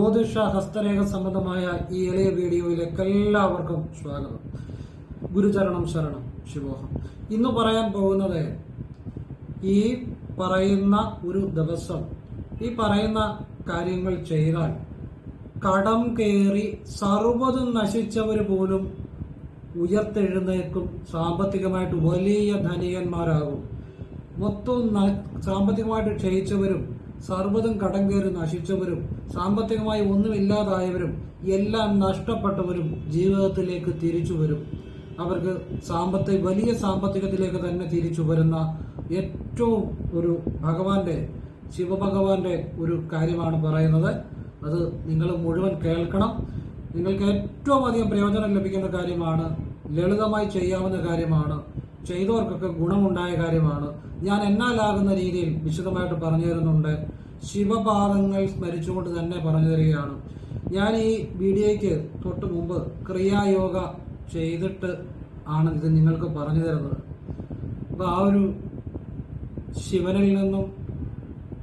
ജ്യോതിഷ ഹസ്തരേഖ സംബന്ധമായ ഈ എളിയ വീഡിയോയിലേക്ക് എല്ലാവർക്കും സ്വാഗതം. ഗുരുചരണം ശരണം. ശിവോഹം ഇന്ന് പറയാൻ പോകുന്നത് ഈ പറയുന്ന ഒരു ദിവസം ഈ പറയുന്ന കാര്യങ്ങൾ ചെയ്താൽ കടം കയറി സർവതും നശിച്ചവർ പോലും ഉയർത്തെഴുന്നേക്കും സാമ്പത്തികമായിട്ട് വലിയ ധനികന്മാരാകും. മൊത്തം സാമ്പത്തികമായിട്ട് ക്ഷയിച്ചവരും സർവതും കടം കയറി നശിച്ചവരും സാമ്പത്തികമായി ഒന്നുമില്ലാതായവരും എല്ലാം നഷ്ടപ്പെട്ടവരും ജീവിതത്തിലേക്ക് തിരിച്ചു വരും അവർക്ക് സാമ്പത്തിക വലിയ സാമ്പത്തികത്തിലേക്ക് തന്നെ തിരിച്ചു വരുന്ന ഏറ്റവും ഒരു ഭഗവാന്റെ ശിവഭഗവാന്റെ ഒരു കാര്യമാണ് പറയുന്നത്. അത് നിങ്ങൾ മുഴുവൻ കേൾക്കണം. നിങ്ങൾക്ക് ഏറ്റവും അധികം പ്രയോജനം ലഭിക്കുന്ന കാര്യമാണ് ലളിതമായി ചെയ്യാവുന്ന കാര്യമാണ് ചെയ്തവർക്കൊക്കെ ഗുണമുണ്ടായ കാര്യമാണ്. ഞാൻ എന്നാലാകുന്ന രീതിയിൽ വിശദമായിട്ട് പറഞ്ഞു തരുന്നുണ്ട് ശിവപാദങ്ങൾ സ്മരിച്ചുകൊണ്ട് തന്നെ പറഞ്ഞു തരികയാണ് ഞാൻ ഈ വീഡിയോയ്ക്ക് തൊട്ട് മുമ്പ് ക്രിയായോഗ ചെയ്തിട്ട് ആണ് ഇത് നിങ്ങൾക്ക് പറഞ്ഞു തരുന്നത്. അപ്പോൾ ആ ഒരു ശിവനിൽ നിന്നും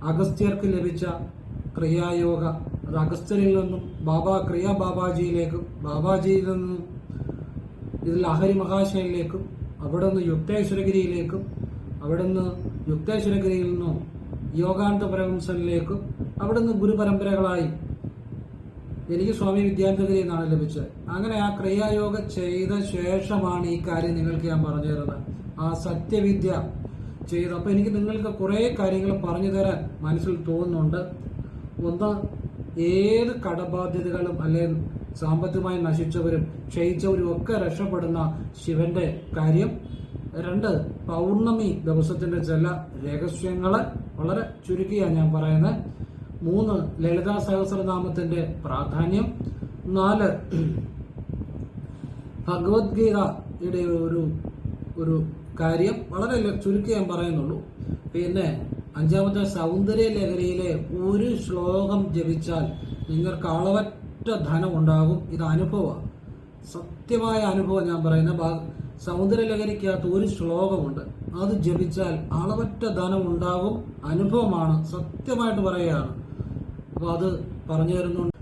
അഗസ്ത്യർക്ക് ലഭിച്ച ക്രിയായോഗ അത് അഗസ്ത്യരിൽ നിന്നും ബാബ ക്രിയ ബാബാജിയിലേക്കും ബാബാജിയിൽ നിന്നും ഇതിൽ അഹരി മഹാശയിലേക്കും അവിടെ നിന്ന് യുക്തേശ്വരഗിരിയിലേക്കും അവിടെ നിന്ന് യുക്തേശ്വരഗിരിയിൽ നിന്നും യോഗാനന്ദ പരമംസനിലേക്കും അവിടെ നിന്ന് ഗുരുപരമ്പരകളായി എനിക്ക് സ്വാമി വിദ്യാന്തഗിരി എന്നാണ് ലഭിച്ചത്. അങ്ങനെ ആ ക്രിയായോഗ ചെയ്ത ശേഷമാണ് ഈ കാര്യം നിങ്ങൾക്ക് ഞാൻ പറഞ്ഞു തരുന്നത്. ആ സത്യവിദ്യ ചെയ്ത്. അപ്പൊ എനിക്ക് നിങ്ങൾക്ക് കുറേ കാര്യങ്ങൾ പറഞ്ഞു തരാൻ മനസ്സിൽ തോന്നുന്നുണ്ട്. ഒന്ന് ഏത് കടബാധ്യതകളും അല്ലെങ്കിൽ സാമ്പത്തികമായി നശിച്ചവരും ക്ഷയിച്ചവരും ഒക്കെ രക്ഷപ്പെടുന്ന ശിവന്റെ കാര്യം. രണ്ട് പൗർണമി ദിവസത്തിന്റെ ചില രഹസ്യങ്ങൾ വളരെ ചുരുക്കിയാണ് ഞാൻ പറയുന്നത് മൂന്ന് ലളിതാ സഹസ്രനാമത്തിന്റെ പ്രാധാന്യം. നാല് ഭഗവത്ഗീതയുടെ ഒരു ഒരു കാര്യം വളരെ ചുരുക്കി ഞാൻ പറയുന്നുള്ളൂ. പിന്നെ അഞ്ചാമത്തെ സൗന്ദര്യ ലഹരിയിലെ ഒരു ശ്ലോകം ജപിച്ചാൽ നിങ്ങൾക്ക് അളവറ്റ ധനം ഉണ്ടാകും. ഇത് അനുഭവമാണ് സത്യമായ അനുഭവം ഞാൻ പറയുന്ന. ഭാഗ സൗന്ദര്യ ലഹരിക്കകത്ത് ഒരു ശ്ലോകമുണ്ട്. അത് ജപിച്ചാൽ അളവറ്റ ധനം ഉണ്ടാകും അനുഭവമാണ് സത്യമായിട്ട് പറയുകയാണ്. അപ്പോൾ അത് പറഞ്ഞു തരുന്നുണ്ട്.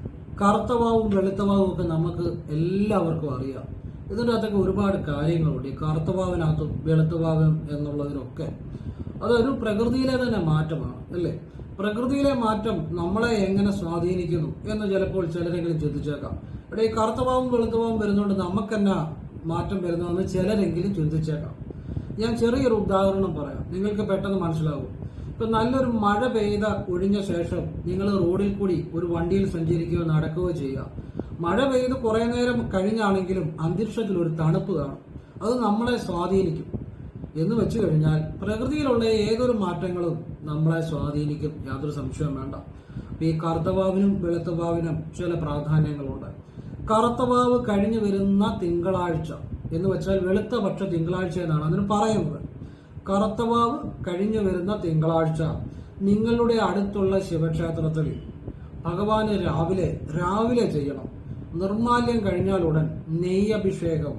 കറുത്തവാവും വെളുത്തവാവും ഒക്കെ നമുക്ക് എല്ലാവർക്കും അറിയാം. ഇതിന്റെ അകത്തൊക്കെ ഒരുപാട് കാര്യങ്ങളുണ്ട്. ഈ കറുത്തവാവിനകത്തും വെളുത്തവാവും എന്നുള്ളതിനൊക്കെ. അതൊരു പ്രകൃതിയിലെ തന്നെ മാറ്റമാണ് അല്ലേ? പ്രകൃതിയിലെ മാറ്റം നമ്മളെ എങ്ങനെ സ്വാധീനിക്കുന്നു എന്ന് ചിലപ്പോൾ ചിലരെങ്കിലും ചിന്തിച്ചേക്കാം. ഇവിടെ ഈ കറുത്തവാവും വെളുത്തവാവും വരുന്നതുകൊണ്ട് നമുക്കെന്നാ മാറ്റം വരുന്നതെന്ന് ചിലരെങ്കിലും ചിന്തിച്ചേക്കാം. ഞാൻ ചെറിയൊരു ഉദാഹരണം പറയാം. നിങ്ങൾക്ക് പെട്ടെന്ന് മനസ്സിലാവും. ഇപ്പൊ നല്ലൊരു മഴ പെയ്ത ഒഴിഞ്ഞ ശേഷം നിങ്ങൾ റോഡിൽ കൂടി ഒരു വണ്ടിയിൽ സഞ്ചരിക്കുകയോ നടക്കുകയോ ചെയ്യുക. മഴ പെയ്ത് കുറെ നേരം കഴിഞ്ഞാണെങ്കിലും അന്തരീക്ഷത്തിൽ ഒരു തണുപ്പ് കാണും. അത് നമ്മളെ സ്വാധീനിക്കും. എന്ന് വെച്ചു കഴിഞ്ഞാൽ പ്രകൃതിയിലുള്ള ഏതൊരു മാറ്റങ്ങളും നമ്മളെ സ്വാധീനിക്കും. യാതൊരു സംശയവും വേണ്ട. ഈ കറുത്തവാവിനും വെളുത്തവാവിനും ചില പ്രാധാന്യങ്ങളുണ്ട്. കറുത്തവാവ് കഴിഞ്ഞു വരുന്ന തിങ്കളാഴ്ച എന്ന് വെച്ചാൽ വെളുത്ത പക്ഷ തിങ്കളാഴ്ച എന്നാണ്. അതിന് പറയുന്നത്. കറുത്തവാവ് കഴിഞ്ഞു വരുന്ന തിങ്കളാഴ്ച നിങ്ങളുടെ അടുത്തുള്ള ശിവക്ഷേത്രത്തിൽ ഭഗവാന് രാവിലെ രാവിലെ ചെയ്യണം. നിർമാല്യം കഴിഞ്ഞാൽ ഉടൻ നെയ്യഭിഷേകം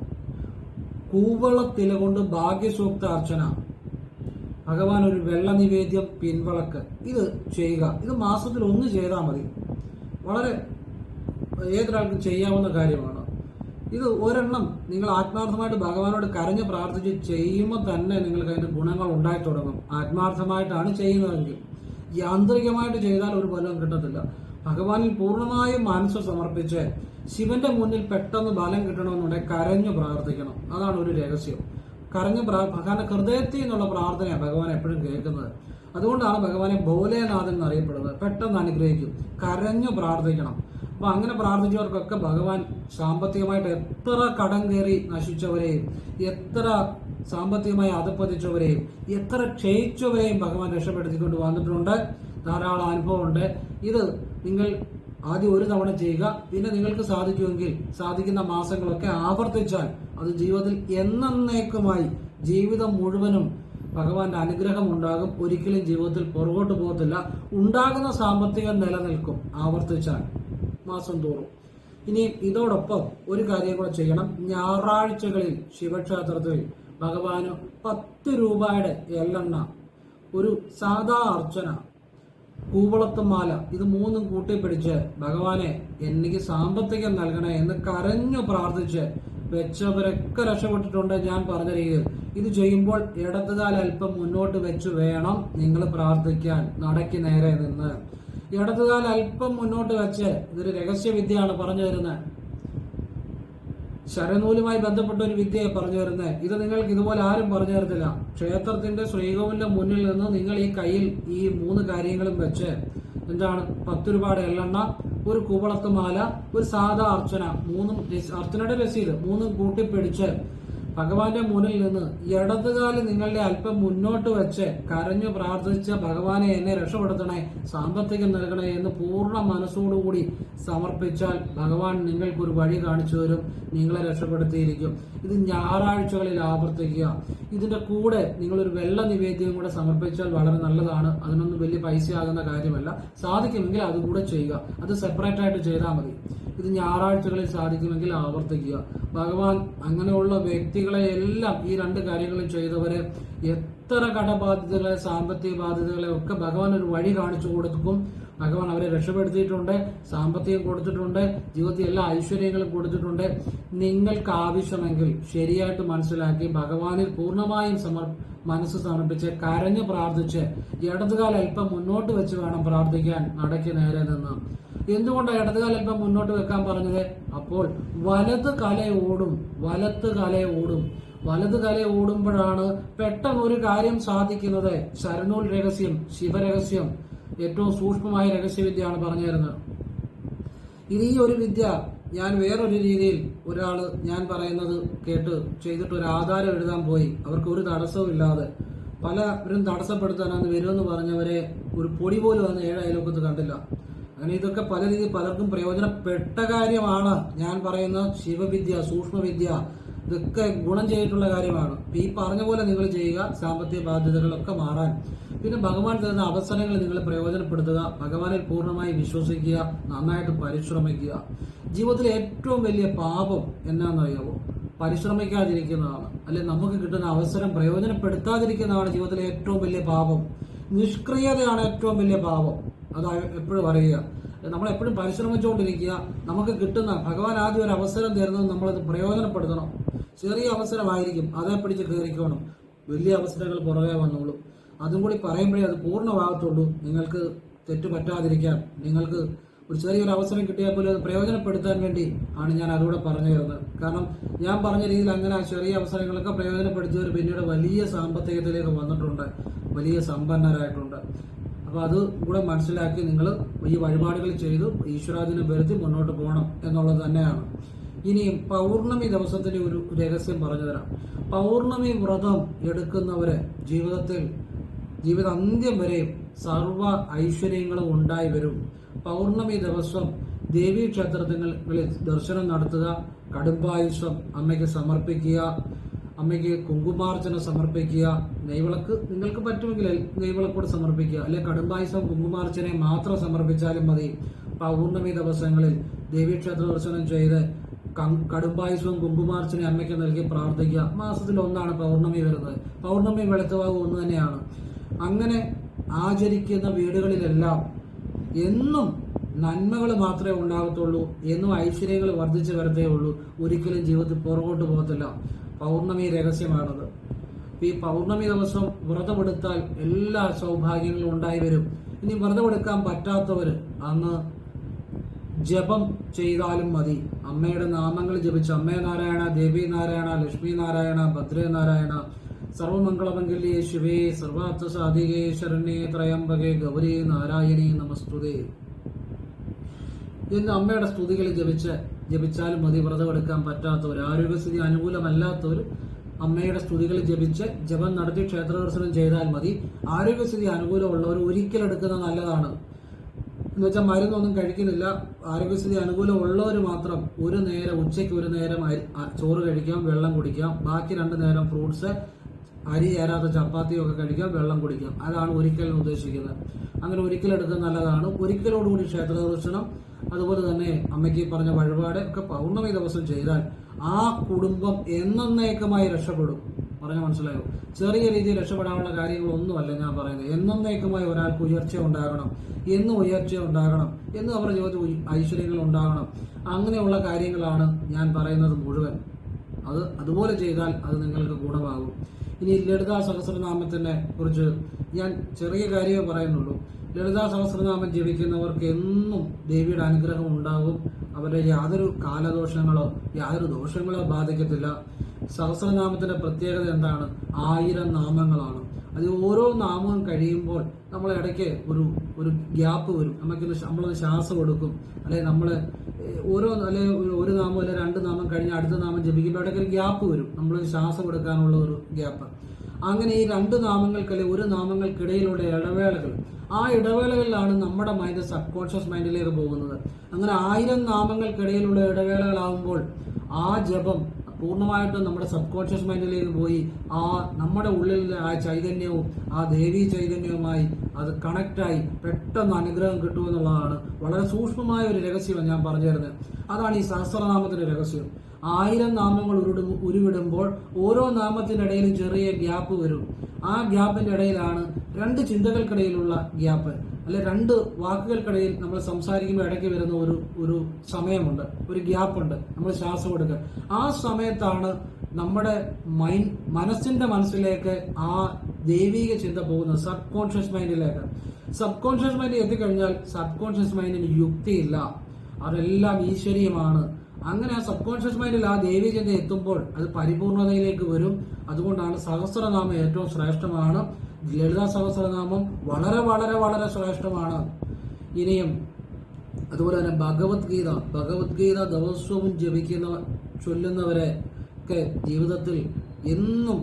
കൂവളത്തില കൊണ്ട് ഭാഗ്യസൂക്ത അർച്ചന ഭഗവാൻ ഒരു വെള്ള നിവേദ്യം പിൻവളക്ക്. ഇത് ചെയ്യുക. ഇത് മാസത്തിൽ ഒന്ന് ചെയ്താൽ മതി. വളരെ ഏതൊരാൾക്കും ചെയ്യാവുന്ന കാര്യമാണ്. ഇത് ഒരെണ്ണം നിങ്ങൾ ആത്മാർത്ഥമായിട്ട് ഭഗവാനോട് കരഞ്ഞ് പ്രാർത്ഥിച്ച് ചെയ്യുമ്പോൾ തന്നെ നിങ്ങൾക്ക് അതിന്റെ ഗുണങ്ങൾ ഉണ്ടായി തുടങ്ങും. ആത്മാർത്ഥമായിട്ടാണ് ചെയ്യുന്നതെങ്കിൽ യാന്ത്രികമായിട്ട് ചെയ്താൽ ഒരു ഫലവും കിട്ടത്തില്ല. ഭഗവാനിൽ പൂർണമായും മനസ്സ് സമർപ്പിച്ച് ശിവന്റെ മുന്നിൽ പെട്ടെന്ന് ബലം കിട്ടണമെന്നുണ്ടെങ്കിൽ കരഞ്ഞു പ്രാർത്ഥിക്കണം. അതാണ് ഒരു രഹസ്യം. കരഞ്ഞു ഭഗവാന്റെ ഹൃദയത്തിൽ നിന്നുള്ള പ്രാർത്ഥനയാണ് ഭഗവാൻ എപ്പോഴും കേൾക്കുന്നത്. അതുകൊണ്ടാണ് ഭഗവാനെ ഭോലേനാഥൻ എന്നറിയപ്പെടുന്നത്. പെട്ടെന്ന് അനുഗ്രഹിക്കും. കരഞ്ഞു പ്രാർത്ഥിക്കണം. അപ്പൊ അങ്ങനെ പ്രാർത്ഥിച്ചവർക്കൊക്കെ ഭഗവാൻ സാമ്പത്തികമായിട്ട് എത്ര കടം കയറി നശിച്ചവരെയും എത്ര സാമ്പത്തികമായി അധപ്പതിച്ചവരെയും എത്ര ക്ഷയിച്ചവരെയും ഭഗവാൻ രക്ഷപ്പെടുത്തിക്കൊണ്ട് വന്നിട്ടുണ്ട്. ധാരാളം അനുഭവമുണ്ട്. ഇത് നിങ്ങൾ ആദ്യം ഒരു തവണ ചെയ്യുക. പിന്നെ നിങ്ങൾക്ക് സാധിക്കുമെങ്കിൽ സാധിക്കുന്ന മാസങ്ങളൊക്കെ ആവർത്തിച്ചാൽ അത് ജീവിതത്തിൽ എന്നേക്കുമായി ജീവിതം മുഴുവനും ഭഗവാന്റെ അനുഗ്രഹം ഉണ്ടാകും. ഒരിക്കലും ജീവിതത്തിൽ പുറകോട്ട് പോകത്തില്ല. ഉണ്ടാകുന്ന സാമ്പത്തികം നിലനിൽക്കും ആവർത്തിച്ചാൽ. മാസം തോറും. ഇനി ഇതോടൊപ്പം ഒരു കാര്യം കൂടെ ചെയ്യണം. ഞായറാഴ്ചകളിൽ ശിവക്ഷേത്രത്തിൽ ഭഗവാന് പത്ത് രൂപയുടെ എല്ലെണ്ണ ഒരു സാധാ അർച്ചന കൂവളത്തുമാല ഇത് മൂന്നും കൂട്ടിപ്പിടിച്ച് ഭഗവാനെ എനിക്ക് സാമ്പത്തികം നൽകണേ എന്ന് കരഞ്ഞു പ്രാർത്ഥിച്ച് വെച്ചവരൊക്കെ രക്ഷപ്പെട്ടിട്ടുണ്ട് ഞാൻ പറഞ്ഞ രീതിയിൽ. ഇത് ചെയ്യുമ്പോൾ ഇടതുകാൽ അല്പം മുന്നോട്ട് വെച്ച് വേണം നിങ്ങൾ പ്രാർത്ഥിക്കാൻ നടക്കി നേരെ നിന്ന്. ഇടതുകാൽ അല്പം മുന്നോട്ട് വെച്ച് ഇതൊരു രഹസ്യവിദ്യയാണ് പറഞ്ഞു തരുന്നത്. ശരനൂലുമായി ബന്ധപ്പെട്ട ഒരു വിദ്യയെ പറഞ്ഞു തരുന്നത്. ഇത് നിങ്ങൾക്ക് ഇതുപോലെ ആരും പറഞ്ഞു തരത്തില്ല. ക്ഷേത്രത്തിന്റെ ശ്രീകോവിലിന്റെ മുന്നിൽ നിന്ന് നിങ്ങൾ ഈ കയ്യിൽ ഈ മൂന്ന് കാര്യങ്ങളും വെച്ച് എന്താണ്? പത്ത് രൂപയുടെ എള്ളെണ്ണ ഒരു കൂവളത്ത് മാല ഒരു സാധാ അർച്ചന മൂന്നും അർച്ചനയുടെ രസീത് മൂന്നും കൂട്ടിപ്പിടിച്ച് ഭഗവാന്റെ മുന്നിൽ നിന്ന് ഇടതുകാൽ നിങ്ങളുടെ അല്പം മുന്നോട്ട് വെച്ച് കരഞ്ഞു പ്രാർത്ഥിച്ച ഭഗവാനെ എന്നെ രക്ഷപ്പെടുത്തണേ സാമ്പത്തികം നൽകണേ എന്ന് പൂർണ മനസ്സോടുകൂടി സമർപ്പിച്ചാൽ ഭഗവാൻ നിങ്ങൾക്കൊരു വഴി കാണിച്ചു തരും. നിങ്ങളെ രക്ഷപ്പെടുത്തിയിരിക്കും. ഇത് ഞായറാഴ്ചകളിൽ ആവർത്തിക്കുക. ഇതിന്റെ കൂടെ നിങ്ങളൊരു വെള്ള നിവേദ്യം കൂടെ സമർപ്പിച്ചാൽ വളരെ നല്ലതാണ്. അതിനൊന്നും വലിയ പൈസ ആകുന്ന കാര്യമല്ല. സാധിക്കുമെങ്കിൽ അതുകൂടെ ചെയ്യുക. അത് സെപ്പറേറ്റ് ആയിട്ട് ചെയ്താൽ മതി. ഇത് ഞായറാഴ്ചകളിൽ സാധിക്കുമെങ്കിൽ ആവർത്തിക്കുക. ഭഗവാൻ അങ്ങനെയുള്ള വ്യക്തികളെ എല്ലാം ഈ രണ്ട് കാര്യങ്ങളും ചെയ്തവരെ എത്ര കടബാധ്യതകളെ സാമ്പത്തിക ബാധ്യതകളെ ഒക്കെ ഭഗവാൻ ഒരു വഴി കാണിച്ചു കൊടുക്കും. ഭഗവാൻ അവരെ രക്ഷപ്പെടുത്തിയിട്ടുണ്ട് സാമ്പത്തികം കൊടുത്തിട്ടുണ്ട് ജീവിതത്തിൽ എല്ലാ ഐശ്വര്യങ്ങളും കൊടുത്തിട്ടുണ്ട്. നിങ്ങൾക്ക് ആവശ്യമെങ്കിൽ ശരിയായിട്ട് മനസ്സിലാക്കി ഭഗവാനിൽ പൂർണമായും സമർ മനസ്സ് സമർപ്പിച്ച് കരഞ്ഞ് പ്രാർത്ഥിച്ച് ഇടതുകാൽ അല്പം മുന്നോട്ട് വെച്ച് വേണം പ്രാർത്ഥിക്കാൻ നടക്കി നേരെ നിന്ന്. എന്തുകൊണ്ടാണ് ഇടതുകാൽ അല്പം മുന്നോട്ട് വെക്കാൻ പറഞ്ഞത്? അപ്പോൾ വലത് കല ഓടും വലത്ത് കല ഓടും. വലത് കല ഓടുമ്പോഴാണ് പെട്ടെന്ന് ഒരു കാര്യം സാധിക്കുന്നത്. ശരണൂൽ രഹസ്യം ശിവരഹസ്യം. ഏറ്റവും സൂക്ഷ്മമായ രഹസ്യവിദ്യയാണ് പറഞ്ഞു തരുന്നത് ഈ ഒരു വിദ്യ ഞാൻ വേറൊരു രീതിയിൽ ഒരാൾ ഞാൻ പറയുന്നത് കേട്ട് ചെയ്തിട്ട് ഒരു ആധാരം എഴുതാൻ പോയി. അവർക്ക് ഒരു തടസ്സവും ഇല്ലാതെ. പലരും തടസ്സപ്പെടുത്താനാണ് വരുമെന്ന് പറഞ്ഞവരെ ഒരു പൊടി പോലും വന്ന് ഏഴ് അയലോക്കത്ത് കണ്ടില്ല. അങ്ങനെ ഇതൊക്കെ പല രീതിയിൽ പലർക്കും പ്രയോജനപ്പെട്ട കാര്യമാണ് ഞാൻ പറയുന്ന ശിവവിദ്യ സൂക്ഷ്മവിദ്യ ഇതൊക്കെ ഗുണം ചെയ്തിട്ടുള്ള കാര്യമാണ്. ഈ പറഞ്ഞ പോലെ നിങ്ങൾ ചെയ്യുക സാമ്പത്തിക ബാധ്യതകളൊക്കെ മാറാൻ. പിന്നെ ഭഗവാൻ തരുന്ന അവസരങ്ങൾ നിങ്ങൾ പ്രയോജനപ്പെടുത്തുക ഭഗവാനിൽ പൂർണമായി വിശ്വസിക്കുക നന്നായിട്ട് പരിശ്രമിക്കുക. ജീവിതത്തിലെ ഏറ്റവും വലിയ പാപം എന്നാണെന്നറിയാമോ പരിശ്രമിക്കാതിരിക്കുന്നതാണ്. അല്ലെ നമുക്ക് കിട്ടുന്ന അവസരം പ്രയോജനപ്പെടുത്താതിരിക്കുന്നതാണ് ജീവിതത്തിലെ ഏറ്റവും വലിയ പാപം. നിഷ്ക്രിയതയാണ് ഏറ്റവും വലിയ പാപം. അത് എപ്പോഴും പറയുക. നമ്മൾ എപ്പോഴും പരിശ്രമിച്ചുകൊണ്ടിരിക്കുക. നമുക്ക് കിട്ടുന്ന ഭഗവാൻ ആദ്യം ഒരു അവസരം തരുന്നത് നമ്മളത് പ്രയോജനപ്പെടുത്തണം. ചെറിയ അവസരമായിരിക്കും അതേ പിടിച്ച് കയറിക്കോണം. വലിയ അവസരങ്ങൾ പുറകെ വന്നോളൂ. അതും കൂടി പറയുമ്പോഴേ അത് പൂർണമാകത്തുള്ളൂ. നിങ്ങൾക്ക് തെറ്റ് പറ്റാതിരിക്കാൻ നിങ്ങൾക്ക് ഒരു ചെറിയൊരു അവസരം കിട്ടിയാൽ പോലും അത് പ്രയോജനപ്പെടുത്താൻ വേണ്ടി ആണ് ഞാൻ അതുകൂടെ പറഞ്ഞു തരുന്നത്. കാരണം ഞാൻ പറഞ്ഞ രീതിയിൽ അങ്ങനെ ചെറിയ അവസരങ്ങളൊക്കെ പ്രയോജനപ്പെടുത്തിയവർ പിന്നീട് വലിയ സാമ്പത്തികത്തിലേക്ക് വന്നിട്ടുണ്ട്. വലിയ സമ്പന്നരായിട്ടുണ്ട്. അപ്പോൾ അത് കൂടെ മനസ്സിലാക്കി നിങ്ങൾ ഈ വഴിപാടുകൾ ചെയ്ത് ഈശ്വരാജിനെ വരുത്തി മുന്നോട്ട് പോകണം എന്നുള്ളത് തന്നെയാണ്. ഇനിയും പൗർണമി ദിവസത്തിന്റെ ഒരു രഹസ്യം പറഞ്ഞു തരാം പൗർണമി വ്രതം എടുക്കുന്നവര് ജീവിതത്തിൽ ജീവിത അന്ത്യം വരെയും സർവ ഐശ്വര്യങ്ങളും ഉണ്ടായി വരും. പൗർണമി ദിവസം ദേവീ ക്ഷേത്രങ്ങളിൽ ദർശനം നടത്തുക കടുംബായുസം അമ്മയ്ക്ക് സമർപ്പിക്കുക അമ്മയ്ക്ക് കുങ്കുമാർച്ചന സമർപ്പിക്കുക നെയ്വിളക്ക് നിങ്ങൾക്ക് പറ്റുമെങ്കിൽ നെയ്വിളക്കൂടെ സമർപ്പിക്കുക അല്ലെ കടുംബായുസം കുങ്കുമാർച്ചനെ മാത്രം സമർപ്പിച്ചാലും മതി. പൗർണമി ദിവസങ്ങളിൽ ദേവീക്ഷേത്ര ദർശനം ചെയ്ത് കടുംബായുസവും കുങ്കുമാർച്ചന അമ്മയ്ക്ക് നൽകി പ്രാർത്ഥിക്കുക. മാസത്തിൽ ഒന്നാണ് പൗർണമി വരുന്നത്. പൗർണമി വെളുത്തവാകും ഒന്ന് തന്നെയാണ്. അങ്ങനെ ആചരിക്കുന്ന വീടുകളിലെല്ലാം എന്നും നന്മകൾ മാത്രമേ ഉണ്ടാകത്തുള്ളൂ. എന്നും ഐശ്വര്യങ്ങൾ വർദ്ധിച്ചു വരത്തേ ഉള്ളൂ. ഒരിക്കലും ജീവിതത്തിൽ പുറകോട്ട് പോകത്തില്ല. പൗർണമി രഹസ്യമാണത്. ഈ പൗർണമി ദിവസം വ്രതമെടുത്താൽ എല്ലാ സൗഭാഗ്യങ്ങളും ഉണ്ടായി വരും. ഇനി വ്രതമെടുക്കാൻ പറ്റാത്തവർ അന്ന് ജപം ചെയ്താലും മതി. അമ്മയുടെ നാമങ്ങൾ ജപിച്ച് അമ്മേ നാരായണ ദേവി നാരായണ ലക്ഷ്മി നാരായണ ഭദ്രേ നാരായണ സർവമംഗളമംഗല്യേ ശിവേ സർവാർത്ഥസാധികേ ശരണ്യേ ത്രയംബകേ ഗൗരി നാരായണി നമസ്തുതേ. എന്ന് അമ്മയുടെ സ്തുതികൾ ജപിച്ച് ജപിച്ചാലും മതി വ്രതമെടുക്കാൻ പറ്റാത്തവർ ആരോഗ്യസ്ഥിതി അനുകൂലമല്ലാത്തവർ അമ്മയുടെ സ്തുതികൾ ജപിച്ച് ജപം നടത്തി ക്ഷേത്ര ദർശനം ചെയ്താൽ മതി. ആരോഗ്യസ്ഥിതി അനുകൂലമുള്ളവർ ഒരിക്കലെടുക്കുന്നത് നല്ലതാണ്. എന്ന് വെച്ചാൽ മരുന്നൊന്നും കഴിക്കുന്നില്ല. ആരോഗ്യസ്ഥിതി അനുകൂലമുള്ളവർ മാത്രം ഒരു നേരം ഉച്ചയ്ക്ക് ഒരു നേരം ചോറ് കഴിക്കാം വെള്ളം കുടിക്കാം. ബാക്കി രണ്ട് നേരം ഫ്രൂട്ട്സ് അരി ചേരാത്ത ചപ്പാത്തിയും ഒക്കെ കഴിക്കാം വെള്ളം കുടിക്കാം. അതാണ് ഒരിക്കൽ ഉദ്ദേശിക്കുന്നത്. അങ്ങനെ ഒരിക്കൽ ഒരിക്കലെടുക്കുന്നത് നല്ലതാണ്. ഒരിക്കലോടുകൂടി ക്ഷേത്ര ദർശനം അതുപോലെ തന്നെ അമ്മയ്ക്ക് പറഞ്ഞ വഴിപാട് ഒക്കെ പൗർണമി ദിവസം ചെയ്താൽ ആ കുടുംബം എന്നേക്കമായി രക്ഷപ്പെടും. പറഞ്ഞ മനസ്സിലായോ? ചെറിയ രീതിയിൽ രക്ഷപ്പെടാനുള്ള കാര്യങ്ങളൊന്നുമല്ല ഞാൻ പറയുന്നത്. എന്നേക്കുമായി ഒരാൾക്ക് ഉയർച്ച ഉണ്ടാകണം എന്നും ഉയർച്ച ഉണ്ടാകണം എന്ന് അവരുടെ ജീവിതത്തിൽ ഐശ്വര്യങ്ങൾ ഉണ്ടാകണം. അങ്ങനെയുള്ള കാര്യങ്ങളാണ് ഞാൻ പറയുന്നത് മുഴുവൻ. അത് അതുപോലെ ചെയ്താൽ അത് നിങ്ങൾക്ക് ഗുണമാകും. ഇനി ലളിതാ സഹസ്രനാമത്തിനെ കുറിച്ച് ഞാൻ ചെറിയ കാര്യമേ പറയുന്നുള്ളൂ. ലളിതാ സഹസ്രനാമം ജീവിക്കുന്നവർക്ക് എന്നും ദേവിയുടെ അനുഗ്രഹം ഉണ്ടാകും. അവരുടെ യാതൊരു കാലദോഷങ്ങളോ യാതൊരു ദോഷങ്ങളോ ബാധിക്കത്തില്ല. സഹസ്രനാമത്തിന്റെ പ്രത്യേകത എന്താണ്? ആയിരം നാമങ്ങളാണ്. അത് ഓരോ നാമവും കഴിയുമ്പോൾ നമ്മൾ ഇടയ്ക്ക് ഒരു ഒരു ഗ്യാപ്പ് വരും. നമുക്കിന്ന് നമ്മളൊന്ന് ശ്വാസം കൊടുക്കും അല്ലെങ്കിൽ നമ്മൾ ഓരോ അല്ലെ ഒരു നാമം അല്ലെ രണ്ട് നാമം കഴിഞ്ഞ് അടുത്ത നാമം ജപിക്കുമ്പോൾ ഇടയ്ക്ക് ഒരു ഗ്യാപ്പ് വരും. നമ്മൾ ശ്വാസം കൊടുക്കാനുള്ള ഒരു ഗ്യാപ്പ്. അങ്ങനെ ഈ രണ്ട് നാമങ്ങൾക്കല്ലെ ഒരു നാമങ്ങൾക്കിടയിലുള്ള ഇടവേളകൾ ആ ഇടവേളകളിലാണ് നമ്മുടെ മൈൻഡ് സബ് കോൺഷ്യസ് മൈൻഡിലേക്ക് പോകുന്നത്. അങ്ങനെ ആയിരം നാമങ്ങൾക്കിടയിലുള്ള ഇടവേളകളാകുമ്പോൾ ആ ജപം പൂർണമായിട്ടും നമ്മുടെ സബ് കോൺഷ്യസ് മൈൻഡിലേക്ക് പോയി ആ നമ്മുടെ ഉള്ളിലെ ആ ചൈതന്യവും ആ ദേവീ ചൈതന്യവുമായി അത് കണക്റ്റായി പെട്ടെന്ന് അനുഗ്രഹം കിട്ടുമെന്നുള്ളതാണ് വളരെ സൂക്ഷ്മമായ ഒരു രഹസ്യമാണ് ഞാൻ പറഞ്ഞു തരുന്നത്. അതാണ് ഈ സഹസ്രനാമത്തിന്റെ രഹസ്യം. ആയിരം നാമങ്ങൾ ഉരുവിടുമ്പോൾ ഓരോ നാമത്തിനിടയിലും ചെറിയ ഗ്യാപ്പ് വരും. ആ ഗ്യാപ്പിന്റെ ഇടയിലാണ് രണ്ട് ചിന്തകൾക്കിടയിലുള്ള ഗ്യാപ്പ്. അല്ലെ രണ്ട് വാക്കുകൾക്കിടയിൽ നമ്മൾ സംസാരിക്കുമ്പോൾ ഇടയ്ക്ക് വരുന്ന ഒരു ഒരു സമയമുണ്ട്. ഒരു ഗ്യാപ്പുണ്ട്. നമ്മൾ ശ്വാസം എടുക്കുക. ആ സമയത്താണ് നമ്മുടെ മൈൻഡ് മനസ്സിന്റെ മനസ്സിലേക്ക് ആ ദൈവിക ചിന്ത പോകുന്നത്. സബ് കോൺഷ്യസ് മൈൻഡിലേക്ക്. സബ് കോൺഷ്യസ് മൈൻഡ് എത്തിക്കഴിഞ്ഞാൽ സബ് കോൺഷ്യസ് മൈൻഡിന് യുക്തിയില്ല. അതെല്ലാം ഈശ്വരീയമാണ്. അങ്ങനെ ആ സബ് കോൺഷ്യസ് മൈൻഡിൽ ആ ദേവി ചിന്ത എത്തുമ്പോൾ അത് പരിപൂർണതയിലേക്ക് വരും. അതുകൊണ്ടാണ് സഹസ്രനാമം ഏറ്റവും ശ്രേഷ്ഠമാണ്. ലളിത സഹസ്രനാമം വളരെ വളരെ വളരെ ശ്രേഷ്ഠമാണ്. ഇനിയും അതുപോലെ തന്നെ ഭഗവത്ഗീത. ഭഗവത്ഗീത ദിവസവും ജപിക്കുന്ന ചൊല്ലുന്നവരെ ഒക്കെ ജീവിതത്തിൽ എന്നും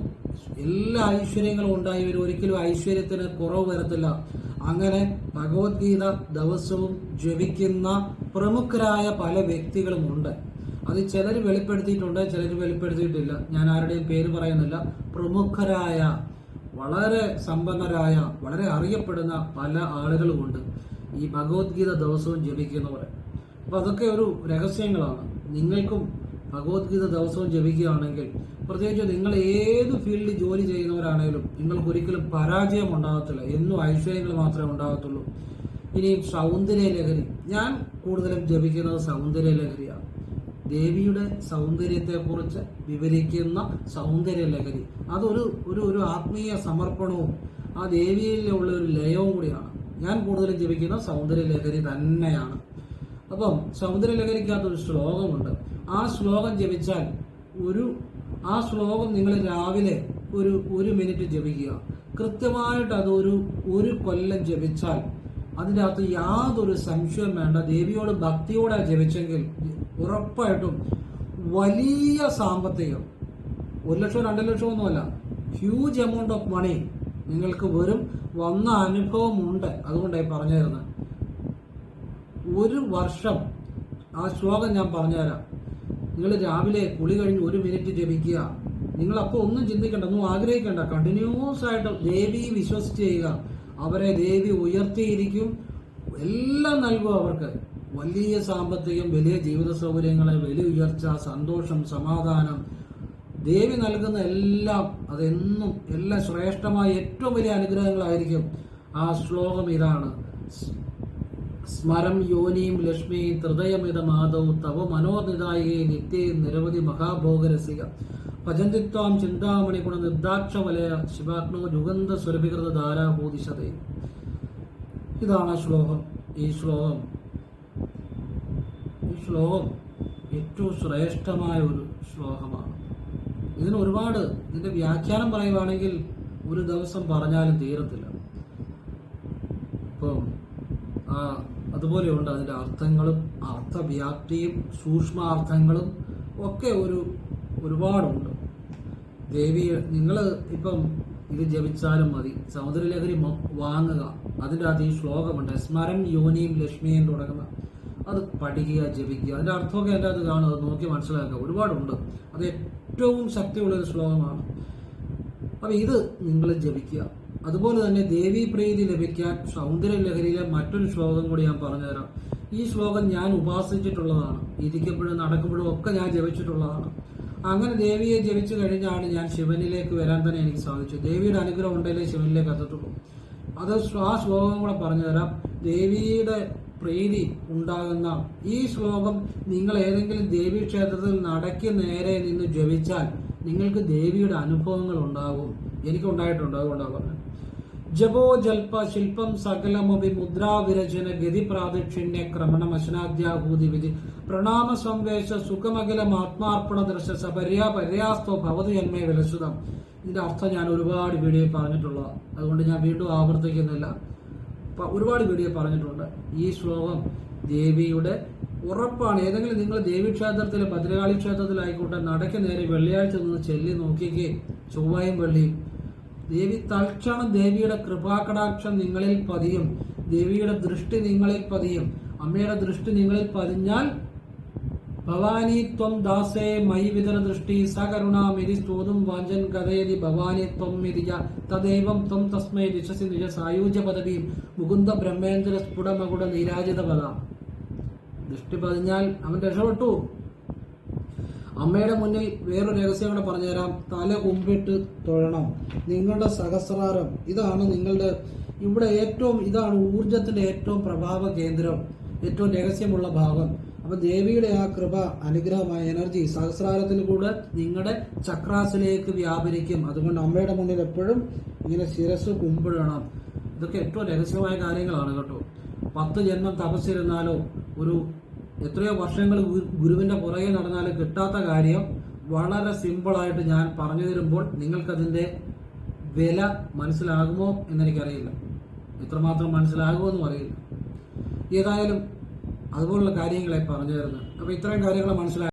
എല്ലാ ഐശ്വര്യങ്ങളും ഉണ്ടായി വരും. ഒരിക്കലും ഐശ്വര്യത്തിന് കുറവ് വരത്തില്ല. അങ്ങനെ ഭഗവത്ഗീത ദിവസവും ജപിക്കുന്ന പ്രമുഖരായ പല വ്യക്തികളുമുണ്ട്. അത് ചിലർ വെളിപ്പെടുത്തിയിട്ടുണ്ട് ചിലർ വെളിപ്പെടുത്തിയിട്ടില്ല. ഞാൻ ആരുടെയും പേര് പറയുന്നില്ല. പ്രമുഖരായ വളരെ സമ്പന്നരായ വളരെ അറിയപ്പെടുന്ന പല ആളുകളുമുണ്ട് ഈ ഭഗവത്ഗീത ദിവസവും ജപിക്കുന്നവർ. അപ്പൊ അതൊക്കെ ഒരു രഹസ്യങ്ങളാണ്. നിങ്ങൾക്കും ഭഗവത്ഗീത ദിവസവും ജപിക്കുകയാണെങ്കിൽ പ്രത്യേകിച്ച് നിങ്ങൾ ഏത് ഫീൽഡിൽ ജോലി ചെയ്യുന്നവരാണെങ്കിലും നിങ്ങൾക്ക് ഒരിക്കലും പരാജയം ഉണ്ടാകത്തില്ല. എന്നും ഐശ്വര്യങ്ങൾ മാത്രമേ ഉണ്ടാകത്തുള്ളൂ. ഇനി സൗന്ദര്യ ലഹരി. ഞാൻ കൂടുതലും ജപിക്കുന്നത് സൗന്ദര്യ ലഹരിയാണ്. ദേവിയുടെ സൗന്ദര്യത്തെക്കുറിച്ച് വിവരിക്കുന്ന സൗന്ദര്യ ലഹരി. അതൊരു ഒരു ഒരു ആത്മീയ സമർപ്പണവും ആ ദേവിയിലുള്ള ഒരു ലയവും കൂടിയാണ്. ഞാൻ കൂടുതലും ജപിക്കുന്ന സൗന്ദര്യ ലഹരി തന്നെയാണ്. അപ്പം സൗന്ദര്യ ലഹരിക്കകത്തൊരു ശ്ലോകമുണ്ട്. ആ ശ്ലോകം ജപിച്ചാൽ ഒരു ആ ശ്ലോകം നിങ്ങൾ രാവിലെ ഒരു ഒരു മിനിറ്റ് ജപിക്കുക. കൃത്യമായിട്ട് അതൊരു ഒരു കൊല്ലം ജപിച്ചാൽ അതിന്റെ അകത്ത് യാതൊരു സംശയവും വേണ്ട. ദേവിയോട് ഭക്തിയോടെ ജപിച്ചെങ്കിൽ ഉറപ്പായിട്ടും വലിയ സാമ്പത്തികം. ഒരു ലക്ഷം രണ്ട് ലക്ഷം ഒന്നുമല്ല. ഹ്യൂജ് എമൗണ്ട് ഓഫ് മണി നിങ്ങൾക്ക് വരും. വന്ന അനുഭവമുണ്ട്. അതുകൊണ്ടായി പറഞ്ഞു തരുന്നത് ഒരു വർഷം ആ ശ്ലോകം ഞാൻ പറഞ്ഞുതരാം. നിങ്ങൾ രാവിലെ കുളി കഴിഞ്ഞ് ഒരു മിനിറ്റ് ജപിക്കുക. നിങ്ങൾ അപ്പോൾ ഒന്നും ചിന്തിക്കണ്ട ഒന്നും ആഗ്രഹിക്കേണ്ട. കണ്ടിന്യൂസ് ആയിട്ട് ദേവി വിശ്വസിച്ച് ചെയ്യുക. അവരെ ദേവി ഉയർത്തിയിരിക്കും. എല്ലാം നൽകും അവർക്ക്. വലിയ സാമ്പത്തികം വലിയ ജീവിത സൗകര്യങ്ങളെ വലിയ ഉയർച്ച സന്തോഷം സമാധാനം. ദേവി നൽകുന്ന എല്ലാം അതെന്നും എല്ലാം ശ്രേഷ്ഠമായ ഏറ്റവും വലിയ അനുഗ്രഹങ്ങളായിരിക്കും ആ ശ്ലോകം ഇതാണ്. സ്മരം യോനിയും ലക്ഷ്മിയും ഹൃദയമിത മാധവ് തവ മനോനിതായികെ നിത്യയും നിരവധി മഹാഭോഗരസിക. ഭജന്തിത്വാം ചിന്താമണി ഗുണ നിർദാക്ഷ വലയ ശിവാഗ്നോ യുഗന്ധ സ്വരഭികൃത ധാരാഭൂതിശതേ ഇതാണ് ശ്ലോകം. ഈ ശ്ലോകം ഈ ശ്ലോകം ഏറ്റവും ശ്രേഷ്ഠമായ ഒരു ശ്ലോകമാണ്. ഇതിന് ഒരുപാട് ഇതിന്റെ വ്യാഖ്യാനം പറയുവാണെങ്കിൽ ഒരു ദിവസം പറഞ്ഞാലും തീരത്തില്ല. ഇപ്പം ആ അതുപോലെയുണ്ട് അതിന്റെ അർത്ഥങ്ങളും അർത്ഥവ്യാപ്തിയും സൂക്ഷ്മാർത്ഥങ്ങളും ഒക്കെ ഒരു ഒരുപാടുണ്ട്. ദേവി നിങ്ങൾ ഇപ്പം ഇത് ജപിച്ചാലും മതി. സമുദ്രലഹരി വാങ്ങുക. അതിന്റെ അകത്ത് ഈ ശ്ലോകമുണ്ട് സ്മരം യോനിയും ലക്ഷ്മിയും തുടങ്ങുന്ന അത് പഠിക്കുക ജപിക്കുക. അതിന്റെ അർത്ഥമൊക്കെ എന്റെ അത് കാണുക നോക്കി മനസ്സിലാക്കുക. ഒരുപാടുണ്ട്. അത് ഏറ്റവും ശക്തിയുള്ള ഒരു ശ്ലോകമാണ്. അപ്പം ഇത് നിങ്ങൾ ജപിക്കുക. അതുപോലെ തന്നെ ദേവി പ്രീതി ലഭിക്കാൻ സൗന്ദര്യലഹരിയിലെ മറ്റൊരു ശ്ലോകം കൂടി ഞാൻ പറഞ്ഞുതരാം. ഈ ശ്ലോകം ഞാൻ ഉപാസിച്ചിട്ടുള്ളതാണ്. ഇരിക്കുമ്പോഴും നടക്കുമ്പോഴും ഒക്കെ ഞാൻ ജപിച്ചിട്ടുള്ളതാണ്. അങ്ങനെ ദേവിയെ ജപിച്ചു കഴിഞ്ഞാണ് ഞാൻ ശിവനിലേക്ക് വരാൻ തന്നെ എനിക്ക് സാധിച്ചു. ദേവിയുടെ അനുഗ്രഹം ഉണ്ടെങ്കിലേ ശിവനിലേക്ക് എത്തത്തുള്ളൂ. അത് ആ ശ്ലോകം കൂടെ പറഞ്ഞുതരാം. ദേവിയുടെ പ്രീതി ഉണ്ടാകുന്ന ഈ ശ്ലോകം നിങ്ങൾ ഏതെങ്കിലും ദേവി ക്ഷേത്രത്തിൽ നടക്കി നേരെ നിന്ന് ജപിച്ചാൽ നിങ്ങൾക്ക് ദേവിയുടെ അനുഭവങ്ങൾ ഉണ്ടാകും. എനിക്കുണ്ടായിട്ടുണ്ട് അതുകൊണ്ടാണ് പറഞ്ഞത്. ജപോ ജൽപ ശില്പം സകലമൊബി മുദ്രാവിരചന ഗതി പ്രാദക്ഷിണ്യ ക്രമണം അശനാദ്യാഭൂതി വിധി. പ്രണാമ സംവേശ സുഖമകലം ആത്മാർപ്പണ ദർശ സപര്യാ പര്യാസ്തോ ഭവതി എന്മേ വിലസുതം ഇതിന്റെ അർത്ഥം ഞാൻ ഒരുപാട് വീഡിയോ പറഞ്ഞിട്ടുള്ളതാണ് അതുകൊണ്ട് ഞാൻ വീണ്ടും ആവർത്തിക്കുന്നില്ല. ഒരുപാട് വീഡിയോ പറഞ്ഞിട്ടുണ്ട്. ഈ ശ്ലോകം ദേവിയുടെ ഉറപ്പാണ്. ഏതെങ്കിലും നിങ്ങൾ ദേവി ക്ഷേത്രത്തിൽ ഭദ്രകാളി ക്ഷേത്രത്തിലായിക്കോട്ടെ നടക്ക് നേരെ വെള്ളിയാഴ്ച നിന്ന് ചെല്ലി നോക്കിക്കുകയും ചൊവ്വായും വെള്ളിയും. ദേവി തൽക്ഷണം ദേവിയുടെ കൃപാകടാക്ഷം നിങ്ങളിൽ പതിയും. ദേവിയുടെ ദൃഷ്ടി നിങ്ങളിൽ പതിയും. അമ്മയുടെ ദൃഷ്ടി നിങ്ങളിൽ പതിഞ്ഞാൽ ഭവാനി ത്വം ദാസേ മൈ വിതര ദൃഷ്ടി സകരുണാമിതി സ്തോതും വാഞ്ചൻ കഥയതി ഭവാനി ത്വം മിതിജ തദൈവം ത്വം തസ്മൈ ദിശസി നിജ സായുജ്യ പദവിയും. മുകുന്ദ ബ്രഹ്മേന്ദ്ര സ്ഫുടമകുട നീരാജിത പദ ദൃഷ്ടി പതിഞ്ഞാൽ അവൻ രക്ഷപ്പെട്ടു. അമ്മയുടെ മുന്നിൽ വേറൊരു രഹസ്യം കൂടെ പറഞ്ഞുതരാം. തല കുമ്പിട്ട് തൊഴണം. നിങ്ങളുടെ സഹസ്രാരം ഇതാണ് നിങ്ങളുടെ ഇവിടെ ഏറ്റവും ഇതാണ് ഊർജത്തിന്റെ ഏറ്റവും പ്രഭാവ കേന്ദ്രം ഏറ്റവും രഹസ്യമുള്ള ഭാഗം. അപ്പൊ ദേവിയുടെ ആ കൃപ അനുഗ്രഹമായ എനർജി സഹസ്രാരത്തിൽ കൂടെ നിങ്ങളുടെ ചക്രാസിലേക്ക് വ്യാപരിക്കും. അതുകൊണ്ട് അമ്മയുടെ മുന്നിൽ എപ്പോഴും ഇങ്ങനെ ശിരസ് കുമ്പിടണം. ഇതൊക്കെ ഏറ്റവും രഹസ്യമായ കാര്യങ്ങളാണ് കേട്ടോ. പത്ത് ജന്മം തപസ്സിരുന്നാലോ ഒരു എത്രയോ വർഷങ്ങൾ ഗുരുവിന്റെ പുറകെ നടന്നാൽ കിട്ടാത്ത കാര്യം വളരെ സിമ്പിളായിട്ട് ഞാൻ പറഞ്ഞു തരുമ്പോൾ നിങ്ങൾക്കതിന്റെ വില മനസ്സിലാകുമോ എന്നെനിക്കറിയില്ല. എത്രമാത്രം മനസ്സിലാകുമോ എന്നും അറിയില്ല. ഏതായാലും അതുപോലുള്ള കാര്യങ്ങളെ പറഞ്ഞു തരുന്നത് അപ്പോൾ ഇത്രയും കാര്യങ്ങൾ മനസ്സിലാക്കി